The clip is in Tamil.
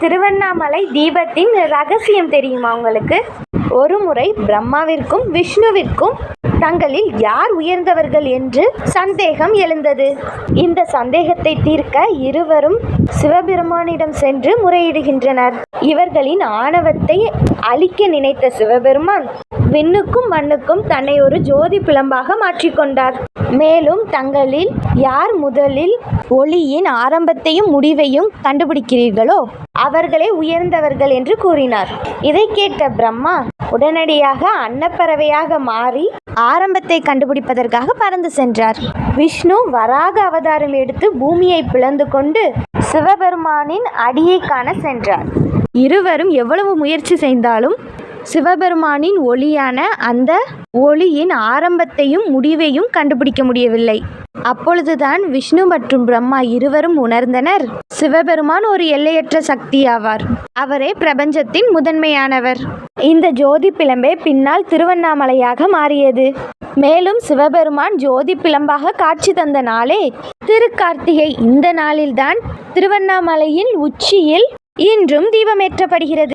திருவண்ணாமலை தீபத்தின் ரகசியம் தெரியுமா உங்களுக்கு? ஒருமுறை பிரம்மாவிற்கும் விஷ்ணுவிற்கும் தங்களில் யார் உயர்ந்தவர்கள் என்று சந்தேகம் எழுந்தது. இந்த சந்தேகத்தை தீர்க்க இருவரும் சிவபெருமானிடம் சென்று முறையிடுகின்றனர். இவர்களின் ஆணவத்தை அழிக்க நினைத்த சிவபெருமான் விண்ணுக்கும் மண்ணுக்கும் தன்னை ஒரு ஜோதி பிளம்பாக மாற்றிக்கொண்டார். மேலும் தங்களில் யார் முதலில் ஒளியின் ஆரம்பத்தையும் முடிவையும் கண்டுபிடிக்கிறீர்களோ அவர்களே உயர்ந்தவர்கள் என்று கூறினார். இதை கேட்ட பிரம்மா உடனடியாக அன்னப்பறவையாக மாறி ஆரம்பத்தை கண்டுபிடிப்பதற்காக பறந்து சென்றார். விஷ்ணு வராக அவதாரம் எடுத்து பூமியை பிளந்து கொண்டு சிவபெருமானின் அடியை காண சென்றார். இருவரும் எவ்வளவு முயற்சி செய்தாலும் சிவபெருமானின் ஒளியான அந்த ஒளியின் ஆரம்பத்தையும் முடிவையும் கண்டுபிடிக்க முடியவில்லை. அப்பொழுதுதான் விஷ்ணு மற்றும் பிரம்மா இருவரும் உணர்ந்தனர். சிவபெருமான் ஒரு எல்லையற்ற சக்தி ஆவார் அவரே பிரபஞ்சத்தின் முதன்மையானவர். இந்த ஜோதி பிளம்பே பின்னால் திருவண்ணாமலையாக மாறியது. மேலும் சிவபெருமான் ஜோதி பிளம்பாக காட்சி தந்த நாளே திருக்கார்த்திகை இந்த நாளில்தான் திருவண்ணாமலையின் உச்சியில் இன்றும் தீபமேற்றப்படுகிறது.